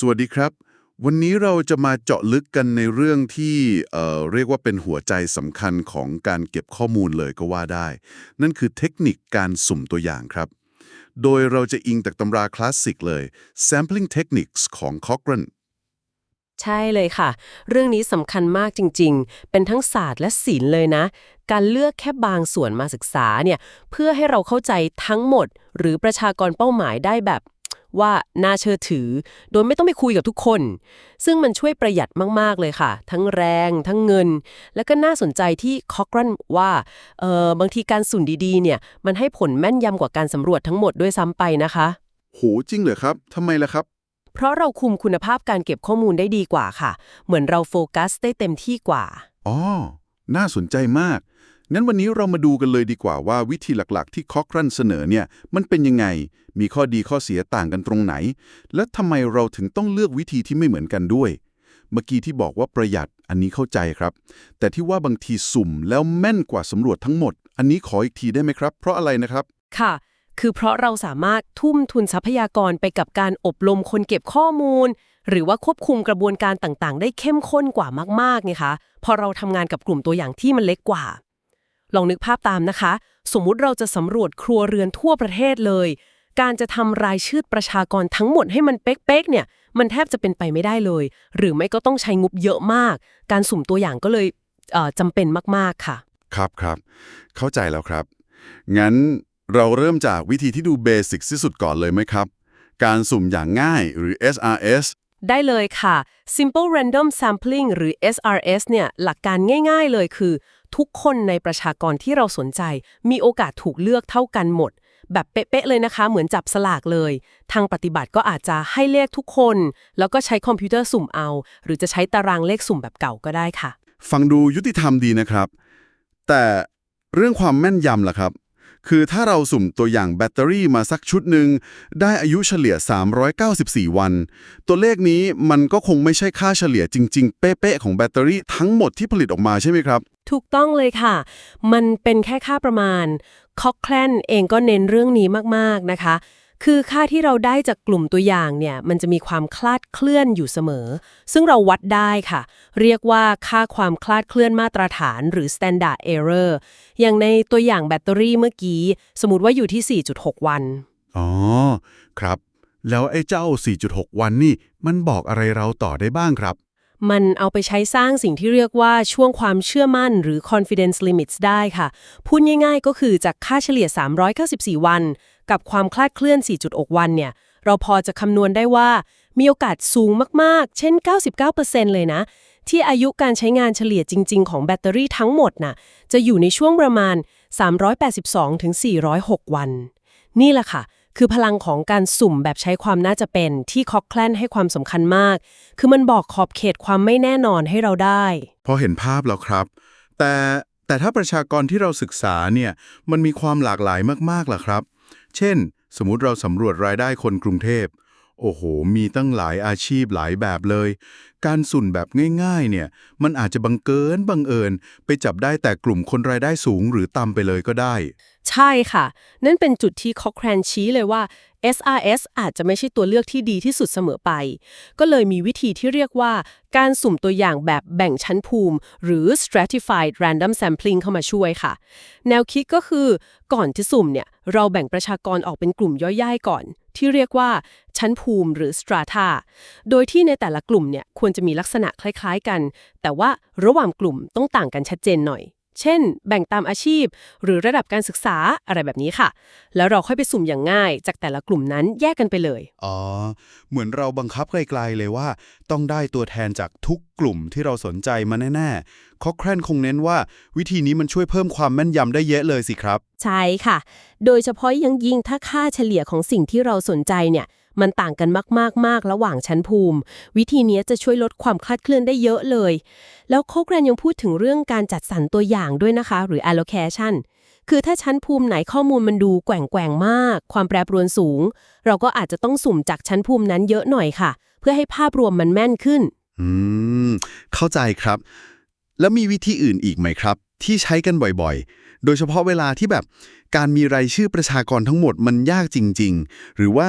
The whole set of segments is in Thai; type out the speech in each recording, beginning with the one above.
สวัสดีครับ วันนี้เราจะมาเจาะลึกกันในเรื่องที่เเรียกว่าเป็นหัวใจสำคัญของการเก็บข้อมูลเลยก็ว่าได้ นั่นคือเทคนิคการสุ่มตัวอย่างครับ โดยเราจะอิงจากตำราคลาสสิกเลย sampling techniques ของ Cochrane ใช่เลยค่ะ เรื่องนี้สำคัญมากจริง ๆ เป็นทั้งศาสตร์และศิลป์เลยนะ การเลือกแค่บางส่วนมาศึกษาเนี่ยเพื่อให้เราเข้าใจทั้งหมด หรือประชากรเป้าหมายได้แบบ ว่าน่าเชื่อถือ โดยไม่ต้องไปคุยกับทุกคน ซึ่งมันช่วยประหยัดมาก ๆ เลยค่ะ ทั้งแรง ทั้งเงิน แล้วก็น่าสนใจที่คอกรันว่าเออบางทีการสุ่นดีๆ เนี่ยมันให้ผลแม่นยำกว่าการสำรวจทั้งหมดด้วยซ้ำไปนะคะโหจริงเหรอครับทำไมล่ะครับเพราะเราคุมคุณภาพการเก็บข้อมูลได้ดีกว่าค่ะ เหมือนเราโฟกัสได้เต็มที่กว่า อ๋อ น่าสนใจมาก งั้นวันนี้เรามาดูกันเลยดีกว่าว่าวิธีหลักๆ ที่คอกรันเสนอเนี่ยมันเป็นยังไง มีข้อดีข้อเสียต่างกันตรงไหน และทำไมเราถึงต้องเลือกวิธีที่ไม่เหมือนกันด้วย เมื่อกี้ที่บอกว่าประหยัดอันนี้เข้าใจครับ แต่ที่ว่าบางทีสุ่มแล้วแม่นกว่าสำรวจทั้งหมด อันนี้ขออีกทีได้ไหมครับ เพราะอะไรนะครับ ค่ะ คือเพราะเราสามารถทุ่มทุนทรัพยากรไปกับการอบรมคนเก็บข้อมูล หรือว่าควบคุมกระบวนการต่างๆ ได้เข้มข้นกว่ามากๆไงคะพอเราทำงานกับกลุ่มตัวอย่างที่มันเล็กกว่า ลองนึกภาพตามนะคะ สมมุติเราจะสำรวจครัวเรือนทั่วประเทศเลย การจะทำรายชื่อประชากรทั้งหมดให้มันเป๊กๆเนี่ย มันแทบจะเป็นไปไม่ได้เลย หรือไม่ก็ต้องใช้งบเยอะมาก การสุ่มตัวอย่างก็เลยเอ่อจำเป็นมากๆค่ะ ครับครับเข้าใจแล้วครับ งั้นเราเริ่มจากวิธีที่ดูเบสิกที่สุดก่อนเลยไหมครับ การสุ่มอย่างง่ายหรือ SRS ได้เลยค่ะ Simple Random Sampling หรือ SRS เนี่ย หลักการง่ายๆเลยคือทุกคนในประชากรที่เราสนใจ มีโอกาสถูกเลือกเท่ากันหมด แบบเป๊ะๆเลยนะคะ เหมือนจับสลากเลย ทางปฏิบัติก็อาจจะให้เลขทุกคน แล้วก็ใช้คอมพิวเตอร์สุ่มเอา หรือจะใช้ตารางเลขสุ่มแบบเก่าก็ได้ค่ะ ฟังดูยุติธรรมดีนะครับ แต่เรื่องความแม่นยำล่ะครับ คือถ้าเราสุ่มตัวอย่างแบตเตอรี่มาสักชุดหนึ่งได้อายุเฉลี่ย 394 วัน ตัวเลขนี้มันก็คงไม่ใช่ค่าเฉลี่ยจริง ๆ เป๊ะๆของแบตเตอรี่ทั้งหมดที่ผลิตออกมาใช่ไหมครับ ถูกต้องเลยค่ะ มันเป็นแค่ค่าประมาณคอกแคลนเองก็เน้นเรื่องนี้มากๆนะคะ คือค่าที่เราได้จากกลุ่มตัวอย่างเนี่ยมันจะมีความคลาดเคลื่อนอยู่เสมอ ซึ่งเราวัดได้ค่ะ เรียกว่าค่าความคลาดเคลื่อนมาตรฐานหรือ standard error อย่างในตัวอย่างแบตเตอรี่เมื่อกี้ สมมติว่าอยู่ที่ 4.6 วัน อ๋อ ครับ แล้วไอ้เจ้า 4.6 วันนี่มันบอกอะไรเราต่อได้บ้างครับ มันเอาไปใช้สร้างสิ่งที่เรียกว่าช่วงความเชื่อมั่นหรือ confidence limits ได้ค่ะ พูดง่ายๆก็คือจากค่าเฉลี่ย 394 วัน กับความคลาดเคลื่อน 4.6 วันเนี่ย เราพอจะคำนวณได้ว่า มีโอกาสสูงมากๆ เช่น 99%เลยนะ ที่อายุการใช้งานเฉลี่ยจริง ๆ ของแบตเตอรี่ทั้งหมดน่ะ จะอยู่ในช่วงประมาณ 382-406 วัน นี่แหละค่ะ คือพลังของการสุ่มแบบใช้ความน่าจะเป็นที่คอกแคลนให้ความสำคัญมาก คือมันบอกขอบเขตความไม่แน่นอนให้เราได้ พอเห็นภาพแล้วครับ แต่แต่ถ้าประชากรที่เราศึกษาเนี่ยมันมีความหลากหลายมากๆล่ะครับ เช่น สมมุติเราสำรวจรายได้คนกรุงเทพ โอ้โห มีตั้งหลายอาชีพหลายแบบเลย การสุ่นแบบง่าย ๆ เนี่ย มันอาจจะบังเกินบังเอิญ ไปจับได้แต่กลุ่มคนรายได้สูงหรือต่ำไปเลยก็ได้ ใช่ค่ะ นั่นเป็นจุดที่คอกแครนชี้เลยว่า SRS อาจจะไม่ใช่ตัวเลือกที่ดีที่สุดเสมอไป ก็เลยมีวิธีที่เรียกว่า การสุ่มตัวอย่างแบบแบ่งชั้นภูมิ หรือ stratified random sampling เข้ามาช่วยค่ะ แนวคิดก็คือก่อนที่สุ่มเนี่ย เราแบ่งประชากรออกเป็นกลุ่มย่อยๆก่อน ที่เรียกว่า ชั้นภูมิหรือ strata โดยที่ในแต่ละกลุ่มเนี่ยควรจะมีลักษณะคล้าย ๆ กัน แต่ว่าระหว่างกลุ่มต้องต่างกันชัดเจนหน่อย เช่น แบ่งตามอาชีพ หรือระดับการศึกษาอะไรแบบนี้ค่ะ แล้วเราค่อยไปสุ่มอย่างง่าย จากแต่ละกลุ่มนั้นแยกกันไปเลย อ๋อ เหมือนเราบังคับไกลๆเลยว่า ต้องได้ตัวแทนจากทุกกลุ่มที่เราสนใจมาแน่ๆคอแครนคงเน้นว่า วิธีนี้มันช่วยเพิ่มความแม่นยำได้เยอะเลยสิครับ ใช่ค่ะ โดยเฉพาะยังยิ่งถ้าค่าเฉลี่ยของสิ่งที่เราสนใจเนี่ย มันต่างกันมากๆๆระหว่างชั้นภูมิ วิธีนี้จะช่วยลดความคลาดเคลื่อนได้เยอะเลย แล้วโคแกรนยังพูดถึงเรื่องการจัดสรรตัวอย่างด้วยนะคะ หรือ allocation คือถ้าชั้นภูมิไหนข้อมูลมันดูแกว่งแกว่งๆมาก ความแปรปรวนสูง เราก็อาจจะต้องสุ่มจากชั้นภูมินั้นเยอะหน่อยค่ะ เพื่อให้ภาพรวมมันแม่นขึ้น อืม เข้าใจครับ แล้วมีวิธีอื่นอีกไหมครับ ที่ใช้กันบ่อยๆ โดยเฉพาะเวลาที่แบบ การมีรายชื่อประชากรทั้งหมดมันยากจริง ๆ หรือว่า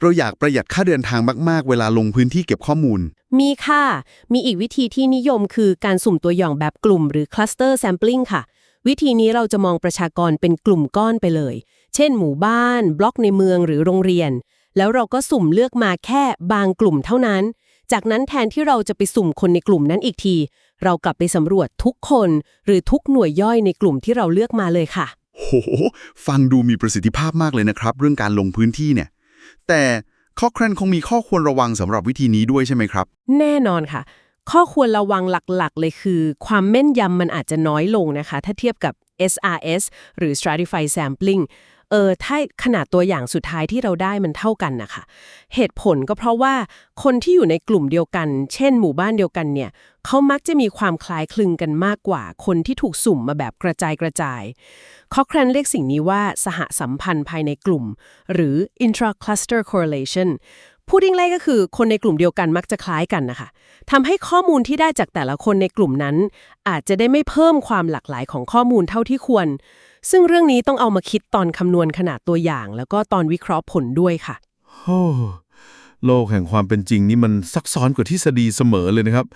เราอยากประหยัดค่าเดินทางมาก ๆ เวลาลงพื้นที่เก็บข้อมูล มีค่ะ มีอีกวิธีที่นิยมคือการสุ่มตัวอย่างแบบกลุ่มหรือ cluster sampling ค่ะ วิธีนี้เราจะมองประชากรเป็นกลุ่มก้อนไปเลย เช่น หมู่บ้าน บล็อกในเมืองหรือโรงเรียน แล้วเราก็สุ่มเลือกมาแค่บางกลุ่มเท่านั้น จากนั้นแทนที่เราจะไปสุ่มคนในกลุ่มนั้นอีกที เรากลับไปสำรวจทุกคน หรือทุกหน่วยย่อยในกลุ่มที่เราเลือกมาเลยค่ะ โห ฟังดูมีประสิทธิภาพมากเลยนะครับ เรื่องการลงพื้นที่เนี่ย แต่ข้อแครนคงมีข้อควรระวังสำหรับวิธีนี้ด้วยใช่ไหมครับ แน่นอนค่ะ ข้อควรระวังหลักๆ เลยคือ ความแม่นยำมันอาจจะน้อยลงนะคะ ถ้าเทียบกับ SRS หรือ Stratified Sampling เออถ้าขนาดตัวอย่างสุดท้ายที่เราได้มันเท่ากันนะคะเหตุผลก็เพราะว่าคนที่อยู่ในกลุ่มเดียวกัน เช่น หมู่บ้านเดียวกันเนี่ยเขามักจะมีความคล้ายคลึงกันมากกว่า คนที่ถูกสุ่มมาแบบกระจายกระจายคอแครนเรียกสิ่งนี้ว่าสหสัมพันธ์ภายในกลุ่ม หรือ intra-cluster correlation พูดง่ายๆก็คือคนในกลุ่มเดียวกันมักจะคล้ายกันนะคะทำให้ข้อมูลที่ได้จากแต่ละคนในกลุ่มนั้น อาจจะได้ไม่เพิ่มความหลากหลายของข้อมูลเท่าที่ควร ซึ่งเรื่องนี้ต้องเอามาคิดตอนคำนวณขนาดตัวอย่าง แล้วก็ตอนวิเคราะห์ผลด้วยค่ะโอ้โลกแห่งความเป็นจริงนี่มันซักซ้อนกว่าทฤษฎีเสมอเลยนะครับ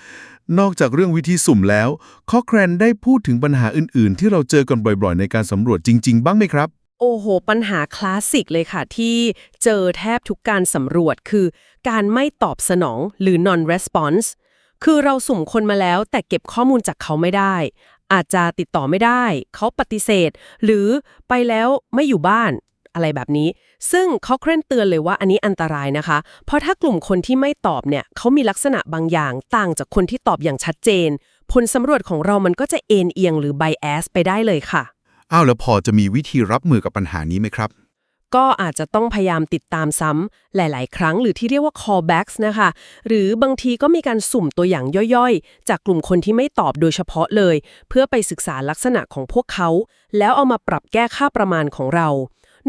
นอกจากเรื่องวิธีสุ่มแล้วคอแครนได้พูดถึงปัญหาอื่น ๆ ที่เราเจอกันบ่อย ๆ ในการสำรวจจริง ๆ บ้างไหมครับ โอ้โห ปัญหาคลาสสิกเลยค่ะ ที่เจอแทบทุกการสำรวจคือ การไม่ตอบสนองหรือ non response คือเราสุ่มคนมาแล้วแต่เก็บข้อมูลจากเขาไม่ได้ อาจจะติดต่อไม่ได้ เขาปฏิเสธ หรือไปแล้วไม่อยู่บ้านอะไรแบบนี้ ซึ่งเขาเคร่นเตือนเลยว่าอันนี้อันตรายนะคะ เพราะถ้ากลุ่มคนที่ไม่ตอบเนี่ยเขามีลักษณะบางอย่างต่างจากคนที่ตอบอย่างชัดเจน ผลสำรวจของเรามันก็จะเอ็นเอียงหรือไบแอสไปได้เลยค่ะ อ้าวแล้วพอจะมีวิธีรับมือกับปัญหานี้ไหมครับ ก็อาจจะต้องพยายามติดตามซ้ำหลาย ๆ ครั้งหรือที่เรียกว่า callbacks นะคะ หรือบางทีก็มีการสุ่มตัวอย่างย่อยๆ จากกลุ่มคนที่ไม่ตอบโดยเฉพาะเลย เพื่อไปศึกษาลักษณะของพวกเขา แล้วเอามาปรับแก้ค่าประมาณของเรา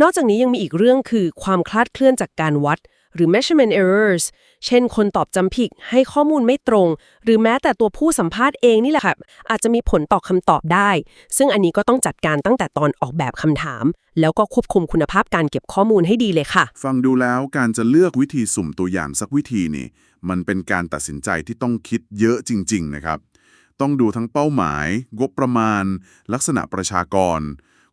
นอกจากนี้ยังมีอีกเรื่องคือความคลาดเคลื่อนจากการวัด หรือ measurement errors เช่นคนตอบจำผิดให้ข้อมูลไม่ตรง หรือแม้แต่ตัวผู้สัมภาษณ์เองนี่แหละค่ะอาจจะมีผลต่อคำตอบได้ ซึ่งอันนี้ก็ต้องจัดการตั้งแต่ตอนออกแบบคำถาม แล้วก็ควบคุมคุณภาพการเก็บข้อมูลให้ดีเลยค่ะ ฟังดูแล้วการจะเลือกวิธีสุ่มตัวอย่างสักวิธีนี่ มันเป็นการตัดสินใจที่ต้องคิดเยอะจริง ๆ นะครับ ต้องดูทั้งเป้าหมาย งบประมาณ ลักษณะประชากร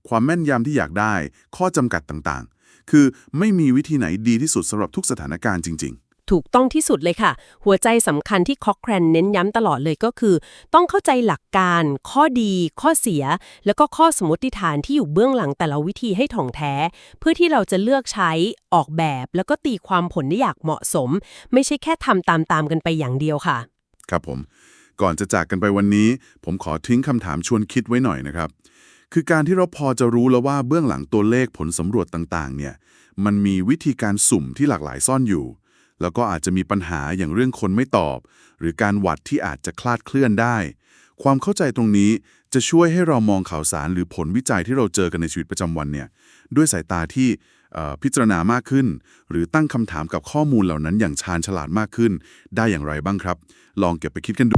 ความแม่นยำที่อยากได้ ข้อจำกัดต่างๆ คือไม่มีวิธีไหนดีที่สุดสำหรับทุกสถานการณ์จริงถูกต้องที่สุดเลยค่ะ หัวใจสำคัญที่คอแครนเน้นย้ำตลอดเลยก็คือ ต้องเข้าใจหลักการ ข้อดี ข้อเสีย แล้วก็ข้อสมมติฐานที่อยู่เบื้องหลังแต่ละวิธีให้ถ่องแท้ เพื่อที่เราจะเลือกใช้ออกแบบ แล้วก็ตีความผลได้อย่างเหมาะสม ไม่ใช่แค่ทำตามๆกันไปอย่างเดียวค่ะๆครับผม ก่อนจะจากกันไปวันนี้ ผมขอทิ้งคำถามชวนคิดไว้หน่อยนะครับ คือการที่เราพอจะรู้แล้วว่าเบื้องหลังตัวเลขผลสำรวจต่างๆ เนี่ย มันมีวิธีการสุ่มที่หลากหลายซ่อนอยู่ แล้วก็อาจจะมีปัญหาอย่างเรื่องคนไม่ตอบ หรือการวัดที่อาจจะคลาดเคลื่อนได้ ความเข้าใจตรงนี้จะช่วยให้เรามองข่าวสารหรือผลวิจัยที่เราเจอกันในชีวิตประจำวันเนี่ย ด้วยสายตาที่พิจารณามากขึ้น หรือตั้งคำถามกับข้อมูลเหล่านั้นอย่างชาญฉลาดมากขึ้น ได้อย่างไรบ้างครับ ลองเก็บไปคิดกันดู